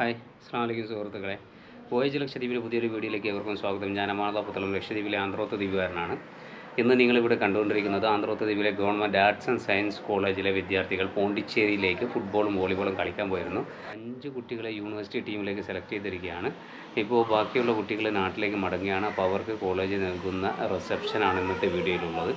Hi അസ്സാം വലൈക്കും സുഹൃത്തുക്കളെ. വോയേജ് ലക്ഷദ്വീപിലെ പുതിയൊരു വീഡിയോയിലേക്ക് ഏവർക്കും സ്വാഗതം. ഞാൻ അമാനതാപുത്തളം ലക്ഷദ്വീപിലെ ആന്ത്രോത്ത് ദ്വീപുകാരനാണ്. ഇന്ന് നിങ്ങളിവിടെ കണ്ടുകൊണ്ടിരിക്കുന്നത് ആന്ത്രോത്ത് ദ്വീപിലെ ഗവൺമെന്റ് ആർട്സ് ആൻഡ് സയൻസ് കോളേജിലെ വിദ്യാർത്ഥികൾ പോണ്ടിച്ചേരിയിലേക്ക് ഫുട്ബോളും വോളിബോളും കളിക്കാൻ പോയിരുന്നു. അഞ്ച് കുട്ടികളെ യൂണിവേഴ്സിറ്റി ടീമിലേക്ക് സെലക്ട് ചെയ്തിരിക്കുകയാണ്. ഇപ്പോൾ ബാക്കിയുള്ള കുട്ടികൾ നാട്ടിലേക്ക് മടങ്ങുകയാണ്. അപ്പോൾ അവർക്ക് കോളേജ് നൽകുന്ന റിസപ്ഷനാണ് ഇന്നത്തെ വീഡിയോയിലുള്ളത്.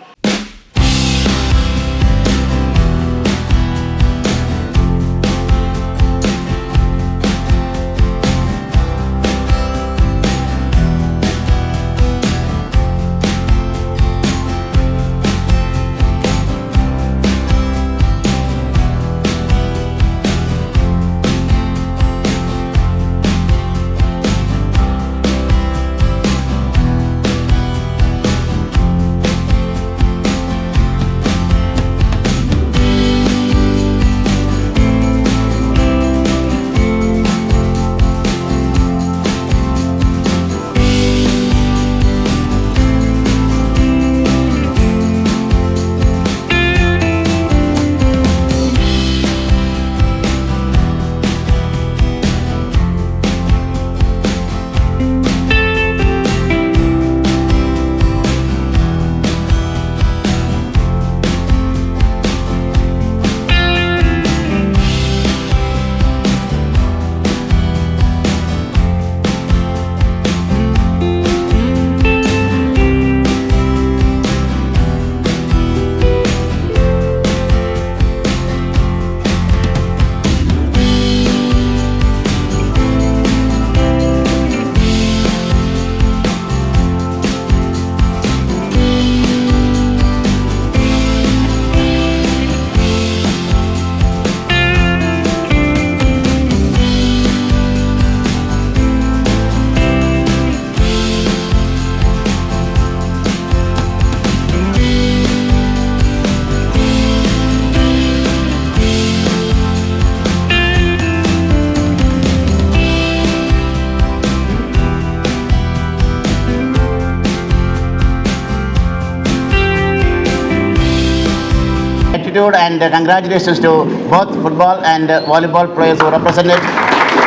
And congratulations to both football and volleyball players who represented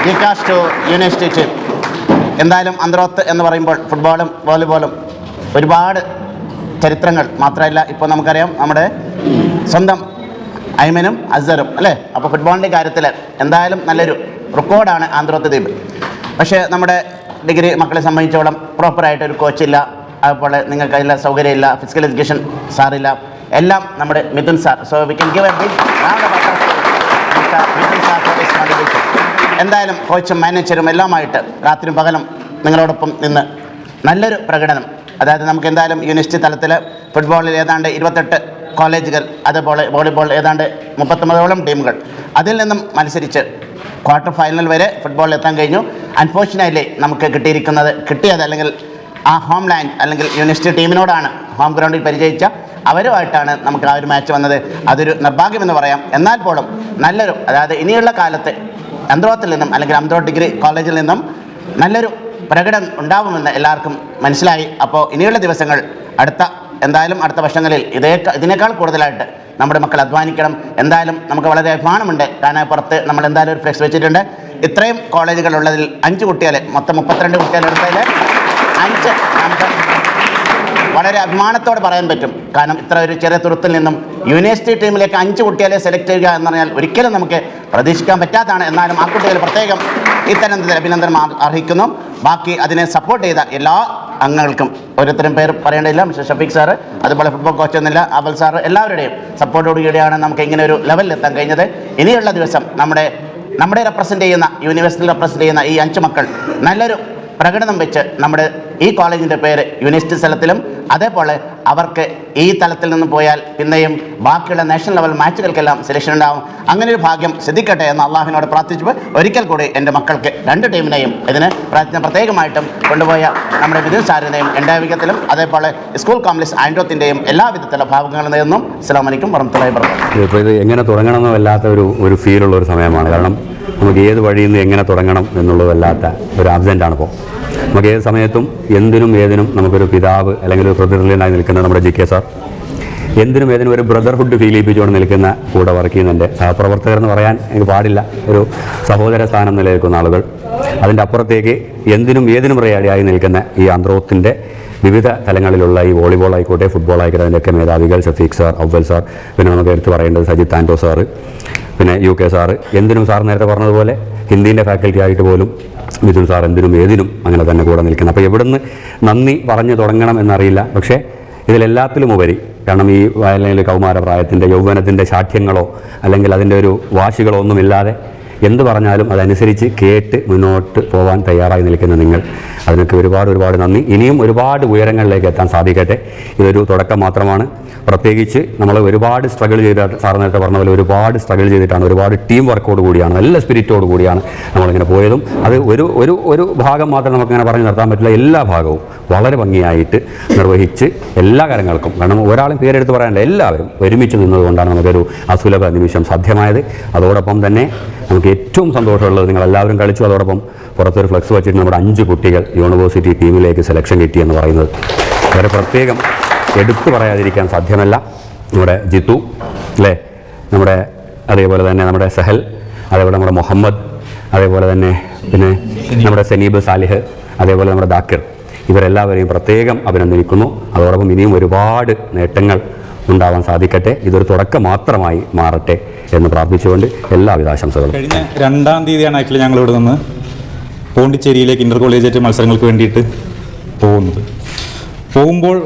Vikas to University team. എന്തായാലും അന്ത്രോത്ത് എന്ന് പറയുമ്പോൾ ഫുട്ബോളും വോളിബോളും ഒരുപാട് ചരിത്രങ്ങൾ മാത്രമല്ല ഇപ്പോൾ നമുക്കറിയാം നമ്മുടെ സ്വന്തം ഐമനും അസറും അല്ലേ? അപ്പോൾ ഫുട്ബോളിന്റെ കാര്യത്തിൽ എന്തായാലും നല്ലൊരു റെക്കോർഡാണ് ആന്ധ്രോത്ത് ദ്വീപ് പക്ഷേ നമ്മുടെ ഡിഗ്രി മക്കളെ സംബന്ധിച്ചോളം പ്രോപ്പറായിട്ട് ഒരു കോച്ചില്ല അതുപോലെ നിങ്ങൾക്ക് അതിലെ സൗകര്യമില്ല ഫിസിക്കൽ എഡ്യൂക്കേഷൻ സാറില്ല. എല്ലാം നമ്മുടെ Mithun sir. So we can give a big contribution എന്തായാലും കോച്ചും മാനേജറും എല്ലാമായിട്ട് രാത്രി പകലും നിങ്ങളോടൊപ്പം നിന്ന് നല്ലൊരു പ്രകടനം. അതായത് നമുക്ക് എന്തായാലും യൂണിവേഴ്സിറ്റി തലത്തിൽ ഫുട്ബോളിൽ ഏതാണ്ട് ഇരുപത്തെട്ട് കോളേജുകൾ അതുപോലെ വോളിബോൾ ഏതാണ്ട് മുപ്പത്തൊമ്പതോളം ടീമുകൾ. അതിൽ നിന്നും മത്സരിച്ച് ക്വാർട്ടർ ഫൈനൽ വരെ ഫുട്ബോളിൽ എത്താൻ കഴിഞ്ഞു. അൺഫോർച്ചുനേറ്റ്ലി നമുക്ക് കിട്ടിയിരിക്കുന്നത് കിട്ടിയത് അല്ലെങ്കിൽ ആ ഹോം ലാൻഡ് അല്ലെങ്കിൽ യൂണിവേഴ്സിറ്റി ടീമിനോടാണ് ഹോം ഗ്രൗണ്ടിൽ പരിചയിച്ച അവരുമായിട്ടാണ് നമുക്ക് ആ ഒരു മാച്ച് വന്നത്. അതൊരു നിർഭാഗ്യമെന്ന് പറയാം. എന്നാൽ പോലും നല്ലൊരു അതായത് ഇനിയുള്ള കാലത്ത് അന്ത്രോത്തിൽ നിന്നും അല്ലെങ്കിൽ അന്ത്രോ ഡിഗ്രി കോളേജിൽ നിന്നും നല്ലൊരു പ്രകടനം ഉണ്ടാവുമെന്ന് എല്ലാവർക്കും മനസ്സിലായി. അപ്പോൾ ഇനിയുള്ള ദിവസങ്ങൾ അടുത്ത എന്തായാലും അടുത്ത വർഷങ്ങളിൽ ഇതേ ഇതിനേക്കാൾ കൂടുതലായിട്ട് നമ്മുടെ മക്കൾ അധ്വാനിക്കണം. എന്തായാലും നമുക്ക് വളരെ അഭിമാനമുണ്ട്. കാരണം പുറത്ത് നമ്മൾ എന്തായാലും ഒരു ഫ്ലെക്സ് വെച്ചിട്ടുണ്ട്. ഇത്രയും കോളേജുകൾ ഉള്ളതിൽ അഞ്ച് കുട്ടികളെ മൊത്തം മുപ്പത്തിരണ്ട് കുട്ടികളെടുത്തതിൽ അഞ്ച് വളരെ അഭിമാനത്തോടെ പറയാൻ പറ്റും. കാരണം ഇത്ര ഒരു ചെറിയ തുറത്തിൽ നിന്നും യൂണിവേഴ്സിറ്റി ടീമിലേക്ക് അഞ്ച് കുട്ടികളെ സെലക്ട് ചെയ്യുക എന്ന് പറഞ്ഞാൽ ഒരിക്കലും നമുക്ക് പ്രതീക്ഷിക്കാൻ പറ്റാത്തതാണ്. എന്നാലും ആ കുട്ടികൾ പ്രത്യേകം ഇത്തരത്തിൽ അഭിനന്ദനം അർഹിക്കുന്നു. ബാക്കി അതിനെ സപ്പോർട്ട് ചെയ്ത എല്ലാ അംഗങ്ങൾക്കും ഓരോരുത്തരും പേര് പറയേണ്ടതില്ല. മിസ്റ്റർ ഷഫീഖ് സാറ് അതുപോലെ ഫുട്ബോൾ കോച്ച് എന്നില്ല അബൽ സാറ് എല്ലാവരുടെയും സപ്പോർട്ടോടുകൂടിയാണ് നമുക്ക് ഇങ്ങനെ ഒരു ലെവലിൽ എത്താൻ കഴിഞ്ഞത്. ഇനിയുള്ള ദിവസം നമ്മുടെ നമ്മുടെ റെപ്രസെന്റ് ചെയ്യുന്ന യൂണിവേഴ്സിറ്റി റെപ്രസെന്റ് ചെയ്യുന്ന ഈ അഞ്ച് മക്കൾ നല്ലൊരു പ്രകടനം വെച്ച് നമ്മുടെ ഈ കോളേജിന്റെ പേര് യൂണിവേഴ്സിറ്റി സ്ഥലത്തിലും അതേപോലെ അവർക്ക് ഈ തലത്തിൽ നിന്ന് പോയാൽ പിന്നെയും ബാക്കിയുള്ള നാഷണൽ ലെവൽ മാച്ചുകൾക്കെല്ലാം സെലക്ഷൻ ഉണ്ടാവും. അങ്ങനെ ഒരു ഭാഗ്യം സിദ്ധിക്കട്ടെ എന്ന് അള്ളാഹുവിനോട് പ്രാർത്ഥിച്ചു ഒരിക്കൽ കൂടി എന്റെ മക്കൾക്ക് രണ്ട് ടീമിനെയും ഇതിന് പ്രാർത്ഥന പ്രത്യേകമായിട്ടും കൊണ്ടുപോയ നമ്മുടെ വിദ്യുത് സാറിനെയും എന്റെ അതേപോലെ സ്കൂൾ കോംപ്ലക്സ് ആൻഡ്രോത്തിന്റെയും എല്ലാ വിധത്തിലുള്ള നിന്നും അസ്സാം വലൈക്കും വറഹമുല്ലാ വർക്കാത്തു ഇപ്പോൾ ഇത് എങ്ങനെ തുടങ്ങണമെന്ന് വല്ലാത്ത ഒരു ഒരു ഫീലുള്ള ഒരു സമയമാണ്. കാരണം നമുക്ക് ഏത് വഴിയിൽ നിന്ന് എങ്ങനെ തുടങ്ങണം എന്നുള്ളതല്ലാത്ത ഒരു ആബ്സെന്റാണ് ഇപ്പോൾ നമുക്ക് ഏത് സമയത്തും എന്തിനും ഏതിനും നമുക്കൊരു പിതാവ് അല്ലെങ്കിൽ ഒരു പ്രതിനിധിയായി നിൽക്കുന്ന നമ്മുടെ ജി കെ സാർ. എന്തിനും ഏതിനും ഒരു ബ്രദർഹുഡ് ഫീൽ ചെയ്യിപ്പിച്ചുകൊണ്ട് നിൽക്കുന്ന കൂടെ വർക്ക് ചെയ്യുന്നതിന്റെ സഹപ്രവർത്തകർ എന്ന് പറയാൻ എനിക്ക് പാടില്ല. ഒരു സഹോദര സ്ഥാനം നിലനിൽക്കുന്ന ആളുകൾ. അതിന്റെ അപ്പുറത്തേക്ക് എന്തിനും ഏതിനും റെഡിയായി നിൽക്കുന്ന ഈ ആന്ത്രോത്തിന്റെ വിവിധ തലങ്ങളിലുള്ള ഈ വോളിബോൾ ആയിക്കോട്ടെ ഫുട്ബോൾ ആയിക്കോട്ടെ അതിന്റെയൊക്കെ മേധാവികൾ ഷഫീഖ് സാർ അവൽ സാർ പിന്നെ നമുക്ക് എടുത്ത് പറയേണ്ടത് സജിത് ആൻഡോ സാറ് പിന്നെ യു കെ സാറ്. എന്തിനും സാർ നേരത്തെ പറഞ്ഞതുപോലെ ഹിന്ദീന്റെ ഫാക്കൽറ്റി ആയിട്ട് പോലും മിഥുൻ സാർ എന്തിനും ഏതിനും അങ്ങനെ തന്നെ കൂടെ നിൽക്കുന്നത് അപ്പോൾ എവിടുന്ന് നന്ദി പറഞ്ഞു തുടങ്ങണം എന്നറിയില്ല. പക്ഷേ ഇതിലെല്ലാത്തിലും ഉപരി കാരണം ഈ വയലിൽ കൗമാരപ്രായത്തിന്റെ യൗവനത്തിന്റെ ശാഠ്യങ്ങളോ അല്ലെങ്കിൽ അതിന്റെ ഒരു വാശികളോ ഒന്നുമില്ലാതെ എന്ത് പറഞ്ഞാലും അതനുസരിച്ച് കേട്ട് മുന്നോട്ട് പോകാൻ തയ്യാറായി നിൽക്കുന്ന നിങ്ങൾ. അതിനൊക്കെ ഒരുപാട് ഒരുപാട് നന്ദി. ഇനിയും ഒരുപാട് ഉയരങ്ങളിലേക്ക് എത്താൻ സാധിക്കട്ടെ. ഇതൊരു തുടക്കം മാത്രമാണ്. പ്രത്യേകിച്ച് നമ്മൾ ഒരുപാട് സ്ട്രഗിൾ ചെയ്തിട്ട് സാർ നേരത്തെ പറഞ്ഞ പോലെ ഒരുപാട് സ്ട്രഗിൾ ചെയ്തിട്ടാണ് ഒരുപാട് ടീം വർക്കോട് കൂടിയാണ് നല്ല സ്പിരിറ്റോട് കൂടിയാണ് നമ്മളിങ്ങനെ പോയതും. അത് ഒരു ഒരു ഒരു ഭാഗം മാത്രം നമുക്കിങ്ങനെ പറഞ്ഞു നിർത്താൻ പറ്റില്ല. എല്ലാ ഭാഗവും വളരെ ഭംഗിയായിട്ട് നിർവഹിച്ച് എല്ലാ കാര്യങ്ങൾക്കും കാരണം ഒരാളും പേരെടുത്ത് പറയാനില്ല എല്ലാവരും ഒരുമിച്ച് നിന്നതുകൊണ്ടാണ് നമുക്കൊരു അസുലഭ നിമിഷം സാധ്യമായത്. അതോടൊപ്പം തന്നെ നമുക്ക് ഏറ്റവും സന്തോഷമുള്ളത് നിങ്ങൾ എല്ലാവരും കളിച്ചു. അതോടൊപ്പം പുറത്തൊരു ഫ്ലക്സ് വെച്ചിട്ട് നമ്മുടെ അഞ്ച് കുട്ടികൾ യൂണിവേഴ്സിറ്റി ടീമിലേക്ക് സെലക്ഷൻ കിട്ടി എന്ന് പറയുന്നത്. വളരെ പ്രത്യേകം എടുത്തു പറയാതിരിക്കാൻ സാധ്യമല്ല. നമ്മുടെ ജിത്തു അല്ലേ? നമ്മുടെ അതേപോലെ തന്നെ നമ്മുടെ സഹൽ അതേപോലെ നമ്മുടെ മുഹമ്മദ് അതേപോലെ തന്നെ പിന്നെ നമ്മുടെ സനീബ് സാലിഹ് അതേപോലെ നമ്മുടെ ദാക്കിർ. ഇവരെല്ലാവരെയും പ്രത്യേകം അഭിനന്ദിക്കുന്നു. അതോടൊപ്പം ഇനിയും ഒരുപാട് നേട്ടങ്ങൾ ഉണ്ടാവാൻ സാധിക്കട്ടെ. ഇതൊരു തുടക്കം മാത്രമായി മാറട്ടെ എന്ന് പ്രാർത്ഥിച്ചുകൊണ്ട് എല്ലാ ആശംസകളും കഴിഞ്ഞ രണ്ടാം തീയതിയാണ് ആക്ച്വലി ഞങ്ങൾ ഇവിടെ നിന്ന് പോണ്ടിച്ചേരിയിലേക്ക് ഇന്റർ കോളേജേറ്റ് മത്സരങ്ങൾക്ക് വേണ്ടിയിട്ട് പോകുന്നത്. പോകുമ്പോൾ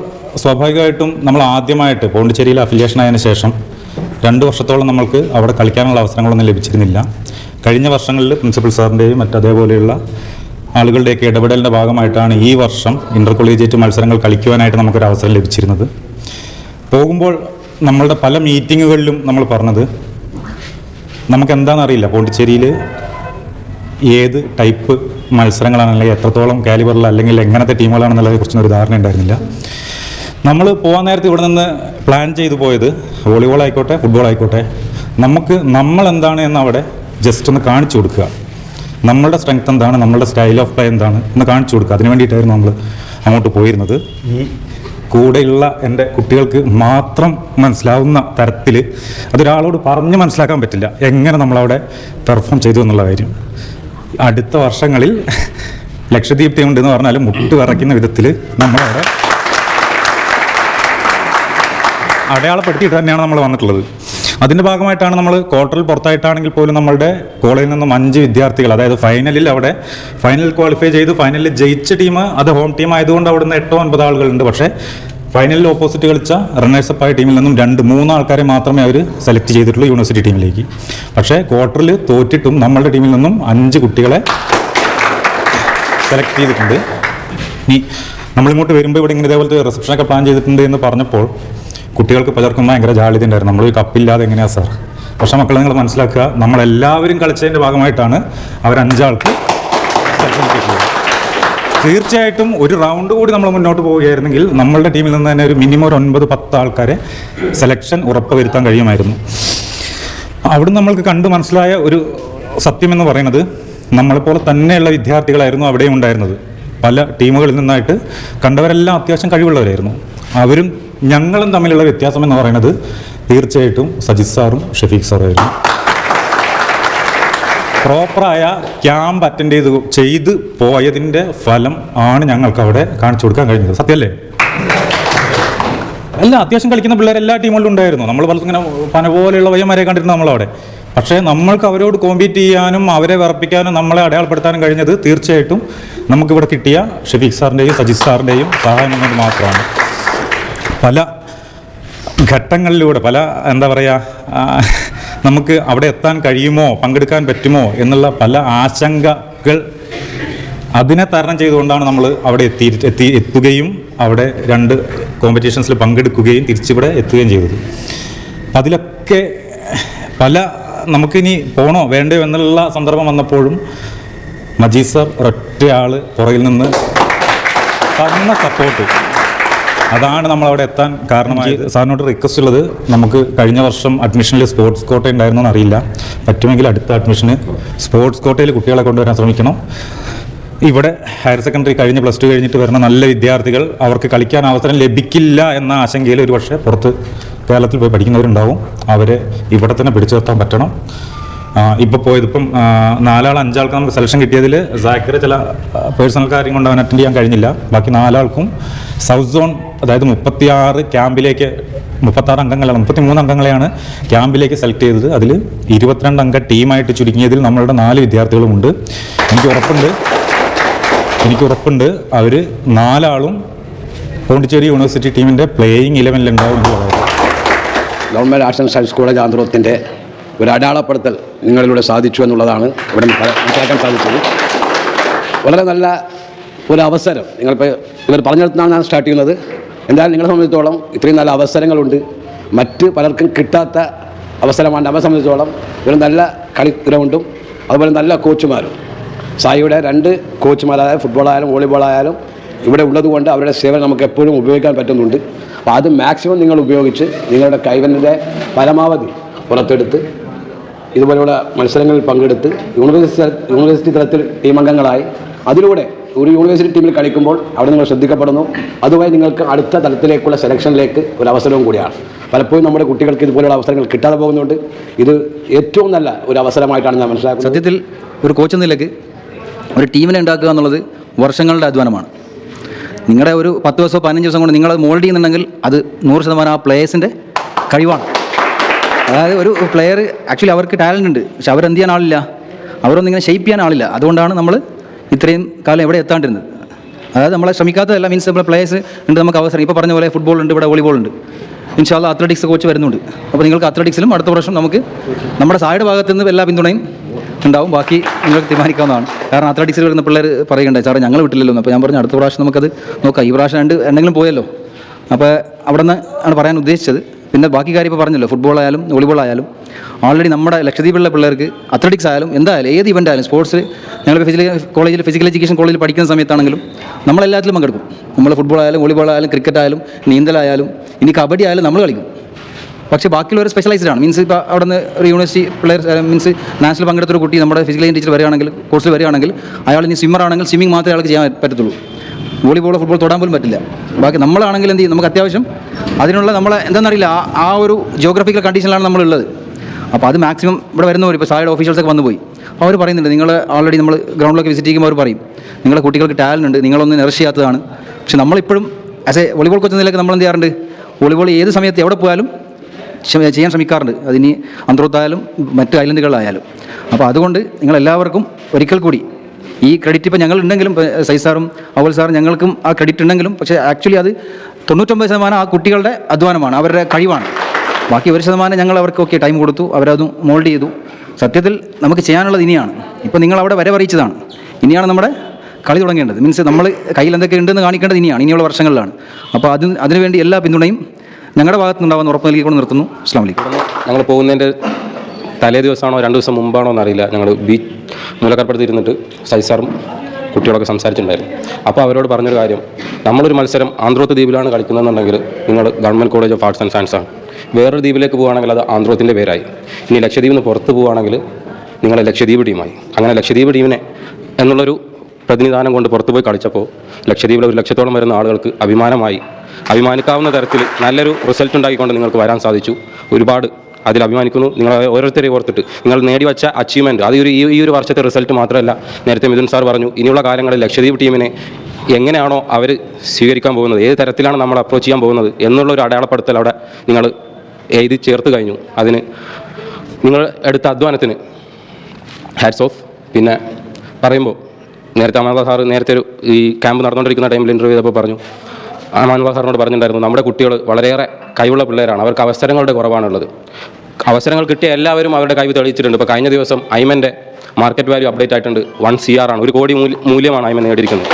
സ്വാഭാവികമായിട്ടും നമ്മൾ ആദ്യമായിട്ട് പോണ്ടിച്ചേരിയിൽ അഫിലിയേഷൻ ആയതിനു ശേഷം രണ്ട് വർഷത്തോളം നമ്മൾക്ക് അവിടെ കളിക്കാനുള്ള അവസരങ്ങളൊന്നും ലഭിച്ചിരുന്നില്ല. കഴിഞ്ഞ വർഷങ്ങളിൽ പ്രിൻസിപ്പൽ സാറിന്റെയും മറ്റതേപോലെയുള്ള ആളുകളുടെയൊക്കെ ഇടപെടലിന്റെ ഭാഗമായിട്ടാണ് ഈ വർഷം ഇന്റർ കോളേജേറ്റ് മത്സരങ്ങൾ കളിക്കുവാനായിട്ട് നമുക്കൊരു അവസരം ലഭിച്ചിരുന്നത്. പോകുമ്പോൾ നമ്മളുടെ പല മീറ്റിങ്ങുകളിലും നമ്മൾ പറഞ്ഞത് നമുക്ക് എന്താണെന്നറിയില്ല പോണ്ടിച്ചേരിയിൽ ഏത് ടൈപ്പ് മത്സരങ്ങളാണ് അല്ലെങ്കിൽ എത്രത്തോളം കാലിബറിൽ അല്ലെങ്കിൽ എങ്ങനത്തെ ടീമുകളാണെന്നുള്ളതിനെ കുറിച്ചൊന്നും ഒരു ധാരണ ഉണ്ടായിരുന്നില്ല. നമ്മൾ പോകാൻ നേരത്തെ ഇവിടെ നിന്ന് പ്ലാൻ ചെയ്തു പോയത് വോളിബോൾ ആയിക്കോട്ടെ ഫുട്ബോൾ ആയിക്കോട്ടെ. നമുക്ക് നമ്മൾ എന്താണ് എന്ന് അവിടെ ജസ്റ്റ് ഒന്ന് കാണിച്ചു കൊടുക്കുക. നമ്മളുടെ സ്ട്രെങ്ത് എന്താണ് നമ്മളുടെ സ്റ്റൈൽ ഓഫ് പ്ലേ എന്താണ് എന്ന് കാണിച്ചു കൊടുക്കുക. അതിന് വേണ്ടിയിട്ടായിരുന്നു നമ്മൾ അങ്ങോട്ട് പോയിരുന്നത്. ഈ കൂടെയുള്ള എന്റെ കുട്ടികൾക്ക് മാത്രം മനസ്സിലാവുന്ന തരത്തിൽ അതൊരാളോട് പറഞ്ഞ് മനസ്സിലാക്കാൻ പറ്റില്ല. എങ്ങനെ നമ്മളവിടെ പെർഫോം ചെയ്തു എന്നുള്ള കാര്യം. അടുത്ത വർഷങ്ങളിൽ ലക്ഷദ്വീപ് ടീം ഉണ്ടെന്ന് പറഞ്ഞാൽ മുട്ട് വിറയ്ക്കുന്ന വിധത്തിൽ നമ്മളവിടെ അടയാളപ്പെടുത്തിയിട്ട് തന്നെയാണ് നമ്മൾ വന്നിട്ടുള്ളത്. അതിന്റെ ഭാഗമായിട്ടാണ് നമ്മൾ ക്വാർട്ടറിൽ പുറത്തായിട്ടാണെങ്കിൽ പോലും നമ്മളുടെ കോളേജിൽ നിന്നും അഞ്ച് വിദ്യാർത്ഥികൾ അതായത് ഫൈനലിൽ അവിടെ ഫൈനൽ ക്വാളിഫൈ ചെയ്ത് ഫൈനലിൽ ജയിച്ച ടീം അത് ഹോം ടീം ആയതുകൊണ്ട് അവിടെ നിന്ന് എട്ടോ ഒൻപത് ആളുകളുണ്ട്. പക്ഷേ ഫൈനലിൽ ഓപ്പോസിറ്റ് കളിച്ച റണ്ണേഴ്സപ്പ് ആയ ടീമിൽ നിന്നും രണ്ട് മൂന്ന് ആൾക്കാരെ മാത്രമേ അവർ സെലക്ട് ചെയ്തിട്ടുള്ളൂ യൂണിവേഴ്സിറ്റി ടീമിലേക്ക് പക്ഷേ ക്വാർട്ടറിൽ തോറ്റിട്ടും നമ്മളുടെ ടീമിൽ നിന്നും അഞ്ച് കുട്ടികളെ സെലക്ട് ചെയ്തിട്ടുണ്ട്. ഇനി നമ്മളിങ്ങോട്ട് വരുമ്പോൾ ഇവിടെ ഇങ്ങനെ ഇതേപോലത്തെ റിസപ്ഷനൊക്കെ പ്ലാൻ ചെയ്തിട്ടുണ്ട് എന്ന് പറഞ്ഞപ്പോൾ കുട്ടികൾക്ക് പലർക്കും ഭയങ്കര ജാളിത ഉണ്ടായിരുന്നു. നമ്മൾ ഈ കപ്പില്ലാതെ എങ്ങനെയാ സാർ പക്ഷെ മക്കളെ നിങ്ങൾ മനസ്സിലാക്കുക നമ്മളെല്ലാവരും കളിച്ചതിന്റെ ഭാഗമായിട്ടാണ് അവർ അഞ്ചാൾക്ക് തീർച്ചയായിട്ടും ഒരു റൗണ്ട് കൂടി നമ്മൾ മുന്നോട്ട് പോവുകയായിരുന്നെങ്കിൽ നമ്മളുടെ ടീമിൽ നിന്ന് തന്നെ ഒരു മിനിമം ഒരു ഒൻപത് പത്ത് ആൾക്കാരെ സെലക്ഷൻ ഉറപ്പുവരുത്താൻ കഴിയുമായിരുന്നു. അവിടെ നമ്മൾക്ക് കണ്ട് മനസ്സിലായ ഒരു സത്യമെന്ന് പറയുന്നത് നമ്മളെപ്പോലെ തന്നെയുള്ള വിദ്യാർത്ഥികളായിരുന്നു അവിടെയും ഉണ്ടായിരുന്നത്. പല ടീമുകളിൽ നിന്നായിട്ട് കണ്ടവരെല്ലാം അത്യാവശ്യം കഴിവുള്ളവരായിരുന്നു. അവരും ഞങ്ങളും തമ്മിലുള്ള വ്യത്യാസം എന്ന് പറയുന്നത് തീർച്ചയായിട്ടും സജിത് സാറും ഷഫീഖ് സാറും പ്രോപ്പറായ ക്യാമ്പ് അറ്റൻഡ് ചെയ്ത് ചെയ്ത് പോയതിന്റെ ഫലം ആണ് ഞങ്ങൾക്ക് അവിടെ കാണിച്ചു കൊടുക്കാൻ കഴിഞ്ഞത്. സത്യമല്ലേ അല്ല അത്യാവശ്യം കളിക്കുന്ന പിള്ളേർ എല്ലാ ടീമുകളിലും ഉണ്ടായിരുന്നു. നമ്മൾ ഇങ്ങനെ പന പോലെയുള്ള വയ്യന്മാരെ കണ്ടിരുന്നു നമ്മളവിടെ. പക്ഷേ നമ്മൾക്ക് അവരോട് കോമ്പീറ്റ് ചെയ്യാനും അവരെ വിറപ്പിക്കാനും നമ്മളെ അടയാളപ്പെടുത്താനും കഴിഞ്ഞത് തീർച്ചയായിട്ടും നമുക്കിവിടെ കിട്ടിയ ഷഫീഖ് സാറിന്റെയും സജിത് സാറിന്റെയും സഹായം എന്നത് മാത്രമാണ്. പല ഘട്ടങ്ങളിലൂടെ പല എന്താ പറയുക നമുക്ക് അവിടെ എത്താൻ കഴിയുമോ പങ്കെടുക്കാൻ പറ്റുമോ എന്നുള്ള പല ആശങ്കകൾ അതിനെ തരണം ചെയ്തുകൊണ്ടാണ് നമ്മൾ അവിടെ എത്തി എത്തി എത്തുകയും അവിടെ രണ്ട് കോമ്പറ്റീഷൻസിൽ പങ്കെടുക്കുകയും തിരിച്ചിവിടെ എത്തുകയും ചെയ്തത്. അപ്പം അതിലൊക്കെ പല നമുക്കിനി പോണോ വേണ്ടയോ എന്നുള്ള സന്ദർഭം വന്നപ്പോഴും മജീദ് സർ ഒരൊറ്റയാൾ പുറകിൽ നിന്ന് തന്ന സപ്പോർട്ട് അതാണ് നമ്മൾ അവിടെ എത്താൻ കാരണമായത്. സാറിനോട് റിക്വസ്റ്റ് ഉള്ളത് നമുക്ക് കഴിഞ്ഞ വർഷം അഡ്മിഷനിൽ സ്പോർട്സ് കോട്ട ഉണ്ടായിരുന്നോ അറിയില്ല. പറ്റുമെങ്കിൽ അടുത്ത അഡ്മിഷന് സ്പോർട്സ് കോട്ടയിൽ കുട്ടികളെ കൊണ്ടുവരാൻ ശ്രമിക്കണം. ഇവിടെ ഹയർ സെക്കൻഡറി കഴിഞ്ഞ് പ്ലസ് ടു കഴിഞ്ഞിട്ട് വരുന്ന നല്ല വിദ്യാർത്ഥികൾ അവർക്ക് കളിക്കാൻ അവസരം ലഭിക്കില്ല എന്ന ആശങ്കയിൽ ഒരു പക്ഷേ പുറത്ത് കേരളത്തിൽ പോയി പഠിക്കുന്നവരുണ്ടാവും. അവരെ ഇവിടെ തന്നെ പിടിച്ചു നിർത്താൻ പറ്റണം. ഇപ്പോൾ പോയത്. ഇപ്പം നാലാൾ അഞ്ചാൾക്ക് നമുക്ക് സെലക്ഷൻ കിട്ടിയതിൽ സാക്കറെ ചില പേഴ്സണൽ കാര്യം കൊണ്ട് അവൻ അറ്റൻഡ് ചെയ്യാൻ കഴിഞ്ഞില്ല. ബാക്കി നാലാൾക്കും സൗത്ത് സോൺ അതായത് മുപ്പത്തിയാറ് ക്യാമ്പിലേക്ക് മുപ്പത്താറ് അംഗങ്ങളാണ് മുപ്പത്തി മൂന്ന് അംഗങ്ങളെയാണ് ക്യാമ്പിലേക്ക് സെലക്ട് ചെയ്തത്. അതിൽ ഇരുപത്തിരണ്ട് അംഗ ടീമായിട്ട് ചുരുങ്ങിയതിൽ നമ്മളുടെ നാല് വിദ്യാർത്ഥികളുമുണ്ട്. എനിക്ക് ഉറപ്പുണ്ട്. എനിക്ക് ഉറപ്പുണ്ട്. അവർ നാലാളും പോണ്ടിച്ചേരി യൂണിവേഴ്സിറ്റി ടീമിന്റെ playing ഇലവനിലുണ്ടാവും government arts and science college ആന്ധ്രോത്തിന്റെ ഒരു അടയാളപ്പെടുത്തൽ നിങ്ങളിലൂടെ സാധിച്ചു എന്നുള്ളതാണ് ഇവിടെ മനസ്സിലാക്കാൻ സാധിച്ചത്. വളരെ നല്ല ഒരു അവസരം. നിങ്ങളിപ്പോൾ ഇവർ പറഞ്ഞെടുത്താണ് ഞാൻ സ്റ്റാർട്ട് ചെയ്യുന്നത്. എന്തായാലും നിങ്ങളെ സംബന്ധിച്ചോളം ഇത്രയും നല്ല അവസരങ്ങളുണ്ട്. മറ്റ് പലർക്കും കിട്ടാത്ത അവസരമാണ് അവരെ സംബന്ധിച്ചോളം. ഒരു നല്ല കളി ഗ്രൗണ്ടും അതുപോലെ നല്ല കോച്ചുമാരും. സായിയുടെ രണ്ട് കോച്ചുമാരായ ഫുട്ബോളായാലും വോളിബോളായാലും ഇവിടെ ഉള്ളതുകൊണ്ട് അവരുടെ സേവനം നമുക്ക് എപ്പോഴും ഉപയോഗിക്കാൻ പറ്റുന്നുണ്ട്. അപ്പോൾ അത് മാക്സിമം നിങ്ങൾ ഉപയോഗിച്ച് നിങ്ങളുടെ കൈവന്റെ പരമാവധി പുറത്തെടുത്ത് ഇതുപോലെയുള്ള മത്സരങ്ങളിൽ പങ്കെടുത്ത് യൂണിവേഴ്സിറ്റി യൂണിവേഴ്സിറ്റി തലത്തിൽ ടീം അംഗങ്ങളായി അതിലൂടെ ഒരു യൂണിവേഴ്സിറ്റി ടീമിൽ കളിക്കുമ്പോൾ അവിടെ നിങ്ങൾ ശ്രദ്ധിക്കപ്പെടുന്നു. അതുവഴി നിങ്ങൾക്ക് അടുത്ത തലത്തിലേക്കുള്ള സെലക്ഷനിലേക്ക് ഒരു അവസരവും കൂടിയാണ്. പലപ്പോഴും നമ്മുടെ കുട്ടികൾക്ക് ഇതുപോലെയുള്ള അവസരങ്ങൾ കിട്ടാതെ പോകുന്നുണ്ട്. ഇത് ഏറ്റവും നല്ല ഒരു അവസരമായിട്ടാണ് ഞാൻ മനസ്സിലാക്കുന്നത്. സത്യത്തിൽ ഒരു കോച്ച് നിലയ്ക്ക് ഒരു ടീമിനെ ഉണ്ടാക്കുക എന്നുള്ളത് വർഷങ്ങളുടെ അധ്വാനമാണ്. നിങ്ങളുടെ ഒരു പത്ത് ദിവസമോ പതിനഞ്ച് ദിവസം കൊണ്ട് നിങ്ങളത് മോൾഡ് ചെയ്യുന്നുണ്ടെങ്കിൽ അത് നൂറ് ശതമാനം ആ പ്ലേയേഴ്സിന്റെ കഴിവാണ്. അതായത് ഒരു പ്ലെയർ ആക്ച്വലി അവർക്ക് ടാലന്റ് ഉണ്ട്. പക്ഷെ അവരെന്ത് ചെയ്യാൻ ആളില്ല? അവരൊന്നും ഇങ്ങനെ ഷെയ്പ്പ് ചെയ്യാൻ ആളില്ല. അതുകൊണ്ടാണ് നമ്മൾ ഇത്രയും കാലം എവിടെ എത്താണ്ടിരുന്നത്. അതായത് നമ്മളെ ശ്രമിക്കാത്തതല്ല മീൻസ് നമ്മളെ പ്ലേയേഴ്സ് ഉണ്ട് നമുക്ക് അവസരം. ഇപ്പോൾ പറഞ്ഞ പോലെ ഫുട്ബോൾ ഉണ്ട് ഇവിടെ വോളിബോൾ ഉണ്ട്. ഇൻഷാല്ല അത്ലറ്റിക്സ് കോച്ച് വരുന്നുണ്ട്. അപ്പോൾ നിങ്ങൾക്ക് അത്ലറ്റിക്സിലും അടുത്ത പ്രാവശ്യം നമുക്ക് നമ്മുടെ സായുടെ ഭാഗത്ത് നിന്ന് എല്ലാ പിന്തുണയും ഉണ്ടാവും. ബാക്കി നിങ്ങൾക്ക് തീരുമാനിക്കാവുന്നതാണ്. കാരണം അത്ലറ്റിക്സിൽ വരുന്ന പിള്ളേർ പറയണ്ടേ സാറേ ഞങ്ങൾ വിട്ടില്ലല്ലോ അപ്പോൾ ഞാൻ പറഞ്ഞു അടുത്ത പ്രാവശ്യം നമുക്കത് നോക്കാം. ഈ പ്രാവശ്യം രണ്ട് എന്തെങ്കിലും പോയല്ലോ? അപ്പോൾ അവിടെ നിന്ന് ആണ് പറയാൻ ഉദ്ദേശിച്ചത്. പിന്നെ ബാക്കി കാര്യം ഇപ്പോൾ പറഞ്ഞല്ലോ ഫുട്ബോൾ ആയാലും വോളിബോൾ ആയാലും ഓൾറെഡി നമ്മുടെ ലക്ഷദ്വീപിലുള്ള പിള്ളേർക്ക് അത്ലറ്റിക്സ് ആയാലും എന്തായാലും ഏത് ഇവന്റ് ആയാലും സ്പോർട്സ് ഞങ്ങൾ ഫിസിക്കൽ കോളേജിൽ ഫിസിക്കൽ എഡ്യൂക്കേഷൻ കോളേജിൽ പഠിക്കുന്ന സമയത്താണെങ്കിലും നമ്മളെല്ലാത്തിലും പങ്കെടുക്കും. നമ്മൾ ഫുട്ബോൾ ആയാലും വോളിബോൾ ആയാലും ക്രിക്കറ്റ് ആയാലും നീന്തലായാലും ഇനി കബഡി ആയാലും നമ്മൾ കളിക്കും. പക്ഷേ ബാക്കിയുള്ളവർ സ്പെഷ്യലൈസ്ഡ് ആണ്. മീൻസ് ഇപ്പോൾ അവിടെ നിന്ന് ഒരു യൂണിവേഴ്സിറ്റി പ്ലെയർ മീൻസ് നാഷണൽ പങ്കെടുത്ത ഒരു കുട്ടി നമ്മുടെ ഫിസിക്കൽ ടീച്ചർ വരികയാണെങ്കിൽ കോഴ്സിൽ വരികയാണെങ്കിൽ അയാൾ ഇനി സ്വിമ്മർ ആണെങ്കിൽ സ്വിമ്മിങ് മാത്രമേ അയാൾക്ക് ചെയ്യാൻ പറ്റത്തുള്ളൂ. വോളിബോൾ ഫുട്ബോൾ തൊടാൻ പോലും പറ്റില്ല. ബാക്കി നമ്മളാണെങ്കിൽ എന്ത് ചെയ്യും? നമുക്ക് അത്യാവശ്യം അതിനുള്ള നമ്മളെ എന്താണെന്നറിയില്ല ആ ആ ഒരു ജോഗ്രഫിക്കൽ കണ്ടീഷനിലാണ് നമ്മളുള്ളത്. അപ്പോൾ അത് മാക്സിമം ഇവിടെ വരുന്നവർ ഇപ്പോൾ സായുടെ ഓഫീഷ്യൽസൊക്കെ വന്നു പോയി അവർ പറയുന്നുണ്ട് നിങ്ങൾ ഓൾറെഡി നമ്മൾ ഗ്രൗണ്ടിലൊക്കെ വിസിറ്റ് ചെയ്യുമ്പോൾ അവർ പറയും നിങ്ങളുടെ കുട്ടികൾക്ക് ടാലന്റ് ഉണ്ട് നിങ്ങളൊന്നും നിറച്ച് ചെയ്യാത്തതാണ് പക്ഷെ നമ്മളിപ്പോഴും ആസ് എ വോളിബോൾ കോച്ച് നിലയ്ക്ക് നമ്മൾ എന്ത് ചെയ്യാറുണ്ട്? വോളിബോൾ ഏത് സമയത്ത് എവിടെ പോയാലും ചെയ്യാൻ ശ്രമിക്കാറുണ്ട്. അതിനി അന്തർത്തായാലും മറ്റ് ഐലൻഡുകളിലായാലും അപ്പോൾ അതുകൊണ്ട് നിങ്ങളെല്ലാവർക്കും ഒരിക്കൽ കൂടി ഈ ക്രെഡിറ്റ് ഇപ്പോൾ ഞങ്ങൾ ഉണ്ടെങ്കിലും സൈസ് സാറും സാറും ഞങ്ങൾക്കും ആ ക്രെഡിറ്റ് ഉണ്ടെങ്കിലും പക്ഷേ ആക്ച്വലി അത് തൊണ്ണൂറ്റൊമ്പത് ശതമാനം ആ കുട്ടികളുടെ അധ്വാനമാണ് അവരുടെ കഴിവാണ്. ബാക്കി ഒരു ശതമാനം ഞങ്ങൾ അവർക്കൊക്കെ ടൈം കൊടുത്തു അവരത് മോൾഡ് ചെയ്തു. സത്യത്തിൽ നമുക്ക് ചെയ്യാനുള്ളത് ഇനിയാണ്. ഇപ്പോൾ നിങ്ങൾ അവിടെ വരെ അറിയിച്ചതാണ് ഇനിയാണ് നമ്മുടെ കളി തുടങ്ങേണ്ടത്. മീൻസ് നമ്മൾ കയ്യിൽ എന്തൊക്കെ ഉണ്ടെന്ന് കാണിക്കേണ്ടത് ഇനിയാണ് ഇനിയുള്ള വർഷങ്ങളിലാണ്. അപ്പോൾ അതിന് അതിനുവേണ്ടി എല്ലാ പിന്തുണയും ഞങ്ങളുടെ ഭാഗത്തുനിന്നുണ്ടാവുന്ന ഉറപ്പ് നൽകിക്കൊണ്ട് നിർത്തുന്നു. അസ്ലാം വലൈക്കും ഞങ്ങൾ പോകുന്നതിന്റെ തലേ ദിവസമാണോ രണ്ട് ദിവസം മുമ്പാണോ എന്നറിയില്ല. ഞങ്ങൾ ബീച്ച് മൂലക്കരപ്പുറത്ത് ഇരുന്നിട്ട് സൈസാറും കുട്ടികളൊക്കെ സംസാരിച്ചിട്ടുണ്ടായിരുന്നു. അപ്പോൾ അവരോട് പറഞ്ഞൊരു കാര്യം. നമ്മളൊരു മത്സരം ആന്ധ്രോത്ത് ദ്വീപിലാണ് കളിക്കുന്നതെന്നുണ്ടെങ്കിൽ നിങ്ങൾ government college of arts and സയൻസാണ് വേറൊരു ദ്വീപിലേക്ക് പോകുകയാണെങ്കിൽ അത് ആന്ധ്രോത്തിന്റെ പേരായി. ഇനി ലക്ഷദ്വീപിൽ നിന്ന് പുറത്ത് പോവുകയാണെങ്കിൽ നിങ്ങൾ ലക്ഷദ്വീപ് ടീമായി. അങ്ങനെ ലക്ഷദ്വീപ് ടീമിനെ എന്നുള്ളൊരു പ്രതിനിധാനം കൊണ്ട് പുറത്തു പോയി കളിച്ചപ്പോൾ ലക്ഷദ്വീപിലെ ഒരു ലക്ഷത്തോളം വരുന്ന ആളുകൾക്ക് അഭിമാനമായി അഭിമാനിക്കാവുന്ന തരത്തിൽ നല്ലൊരു റിസൾട്ട് ഉണ്ടാക്കിക്കൊണ്ട് നിങ്ങൾക്ക് വരാൻ സാധിച്ചു. ഒരുപാട് അതിൽ അഭിമാനിക്കുന്നു. നിങ്ങൾ ഓരോരുത്തരെയും ഓർത്തിട്ട് നിങ്ങൾ നേടിവച്ച അച്ചീവ്മെന്റ് അത് ഒരു ഈ ഒരു വർഷത്തെ റിസൾട്ട് മാത്രമല്ല. നേരത്തെ മിഥുൻ സാർ പറഞ്ഞു ഇനിയുള്ള കാലങ്ങളിൽ ലക്ഷദ്വീപ് ടീമിനെ എങ്ങനെയാണോ അവർ സ്വീകരിക്കാൻ പോകുന്നത് ഏത് തരത്തിലാണ് നമ്മൾ അപ്രോച്ച് ചെയ്യാൻ പോകുന്നത് എന്നുള്ള ഒരു അടയാളപ്പെടുത്തൽ അവിടെ നിങ്ങൾ എഴുതി ചേർത്ത് കഴിഞ്ഞു. അതിന് നിങ്ങൾ എടുത്ത അധ്വാനത്തിന് ഹാറ്റ്സ് ഓഫ് പിന്നെ പറയുമ്പോൾ നേരത്തെ അമൃത സാറ് നേരത്തെ ഒരു ഈ ക്യാമ്പ് നടന്നുകൊണ്ടിരിക്കുന്ന ടൈമിൽ ഇന്റർവ്യൂ ചെയ്തപ്പോൾ പറഞ്ഞു അമാനുള്ള സാറിനോട് പറഞ്ഞിട്ടുണ്ടായിരുന്നു നമ്മുടെ കുട്ടികൾ വളരെയേറെ കഴിവുള്ള പിള്ളേരാണ്. അവർക്ക് അവസരങ്ങളുടെ കുറവാണുള്ളത്. അവസരങ്ങൾ കിട്ടിയ എല്ലാവരും അവരുടെ കഴിവ് തെളിയിച്ചിട്ടുണ്ട്. ഇപ്പോൾ കഴിഞ്ഞ ദിവസം ഐമന്റെ മാർക്കറ്റ് വാല്യൂ അപ്ഡേറ്റ് ആയിട്ടുണ്ട്. വൺ സി ആർ ആണ്. ഒരു കോടി മൂല്യമാണ് ഐമൻ നേടിയിരിക്കുന്നത്.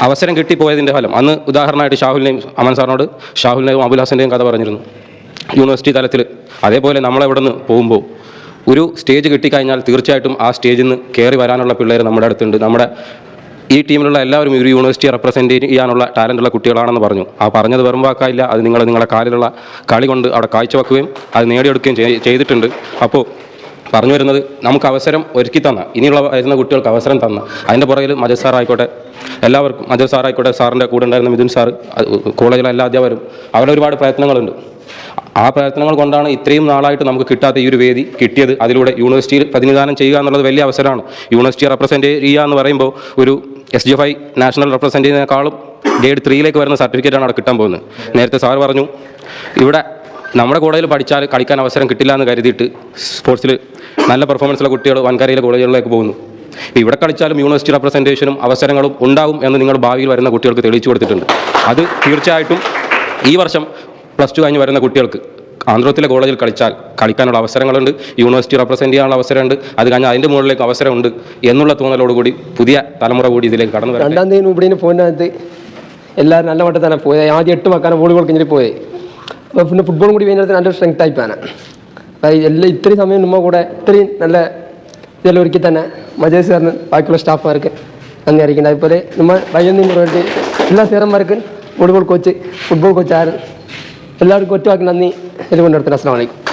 അവസരം കിട്ടിപ്പോയതിന്റെ ഫലം. അന്ന് ഉദാഹരണമായിട്ട് ഷാഹുലിനെയും അമൻ സാറിനോട് ഷാഹുലിനെയും അബുൽ ഹസന്റെയും കഥ പറഞ്ഞിരുന്നു. യൂണിവേഴ്സിറ്റി തലത്തിൽ അതേപോലെ നമ്മളെവിടെ നിന്ന് പോകുമ്പോൾ ഒരു സ്റ്റേജ് കിട്ടിക്കഴിഞ്ഞാൽ തീർച്ചയായിട്ടും ആ സ്റ്റേജിൽ നിന്ന് കയറി വരാനുള്ള പിള്ളേർ നമ്മുടെ അടുത്തുണ്ട്. നമ്മുടെ ഈ ടീമിലുള്ള എല്ലാവരും ഒരു യൂണിവേഴ്സിറ്റി റെപ്രസെന്റ് ചെയ്യാനുള്ള ടാലന്റുള്ള കുട്ടികളാണെന്ന് പറഞ്ഞു. ആ പറഞ്ഞത് വെറും വാക്കായില്ല. അത് നിങ്ങൾ നിങ്ങളുടെ കാലിലുള്ള കളി കൊണ്ട് അവിടെ കാഴ്ചവെക്കുകയും അത് നേടിയെടുക്കുകയും ചെയ്തിട്ടുണ്ട്. അപ്പോൾ പറഞ്ഞു വരുന്നത് നമുക്ക് അവസരം ഒരുക്കി തന്ന ഇനിയുള്ള വരുന്ന കുട്ടികൾക്ക് അവസരം തന്ന അതിന്റെ പുറകിൽ മജസ് സാറായിക്കോട്ടെ എല്ലാവർക്കും മജസ് സാറായിക്കോട്ടെ സാറിന്റെ കൂടെ ഉണ്ടായിരുന്ന മിഥുൻ സാർ കോളേജിലെ എല്ലാ അധ്യാപകരും അവരുടെ ഒരുപാട് പ്രയത്നങ്ങളുണ്ട്. ആ പ്രയത്നങ്ങൾ കൊണ്ടാണ് ഇത്രയും നാളായിട്ട് നമുക്ക് കിട്ടാത്ത ഈ ഒരു വേദി കിട്ടിയത്. അതിലൂടെ യൂണിവേഴ്സിറ്റിയിൽ പ്രതിനിധാനം ചെയ്യുക എന്നുള്ളത് വലിയ അവസരമാണ്. യൂണിവേഴ്സിറ്റി റെപ്രസെന്റ് ചെയ്യുക എന്ന് പറയുമ്പോൾ ഒരു S G F I national represent ചെയ്യുന്നതിനേക്കാളും grade ത്രീയിലേക്ക് വരുന്ന സർട്ടിഫിക്കറ്റാണ് അവിടെ കിട്ടാൻ പോകുന്നത്. നേരത്തെ സാർ പറഞ്ഞു ഇവിടെ നമ്മുടെ കോളേജിൽ പഠിച്ചാൽ കളിക്കാൻ അവസരം കിട്ടില്ല എന്ന് കരുതിയിട്ട് സ്പോർട്സിൽ നല്ല പെർഫോമൻസുള്ള കുട്ടികൾ വൻകരയിലെ കോളേജുകളിലേക്ക് പോകുന്നു. ഇവിടെ കളിച്ചാലും യൂണിവേഴ്സിറ്റി റെപ്രസെന്റേഷനും അവസരങ്ങളും ഉണ്ടാവും എന്ന് നിങ്ങൾ ഭാവിയിൽ വരുന്ന കുട്ടികൾക്ക് തെളിയിച്ചു കൊടുത്തിട്ടുണ്ട്. അത് തീർച്ചയായിട്ടും ഈ വർഷം പ്ലസ് ടു കഴിഞ്ഞ് വരുന്ന കുട്ടികൾക്ക് ആന്ധ്രത്തിലെ കോളേജിൽ കളിച്ചാൽ കളിക്കാനുള്ള അവസരങ്ങളുണ്ട്. യൂണിവേഴ്സിറ്റി റെപ്രസെന്റ് ചെയ്യാനുള്ള അവസരമുണ്ട്. അത് കഴിഞ്ഞാൽ അതിന്റെ മുകളിലേക്ക് അവസരമുണ്ട് എന്നുള്ള തോന്നലോടുകൂടി പുതിയ തലമുറ കൂടി ഇതിലേക്ക് കടന്നു വരട്ടെ. രണ്ടാം തീയതി ഇവിടെ ഫോണിനകത്ത് എല്ലാവരും നല്ല മട്ടം തന്നെ പോയത് ആദ്യം എട്ട് മക്കാണ് വോളിബോൾ കഴിഞ്ഞിട്ട് പോയത് അപ്പോൾ പിന്നെ ഫുട്ബോളും കൂടി കഴിഞ്ഞിട്ട് നല്ല സ്ട്രെങ്ത് ആയിപ്പാണ് അപ്പോൾ എല്ലാം ഇത്രയും സമയം നമ്മൾ കൂടെ ഇത്രയും നല്ല ഇതെല്ലാം ഒരുക്കി തന്നെ മജേഷ് സാറിന് ബാക്കിയുള്ള സ്റ്റാഫുമാർക്ക് നന്ദി അറിയിക്കുന്നത് അതുപോലെ നമ്മൾ വൈകുന്നേരം എല്ലാ സാറന്മാർക്കും വോളിബോൾ കോച്ച് ഫുട്ബോൾ കോച്ച് ആരും എല്ലാവർക്കും ഒറ്റവാക്കി നന്ദി. എല്ലാം കൊണ്ടെടുത്തിന് വലൈക്കും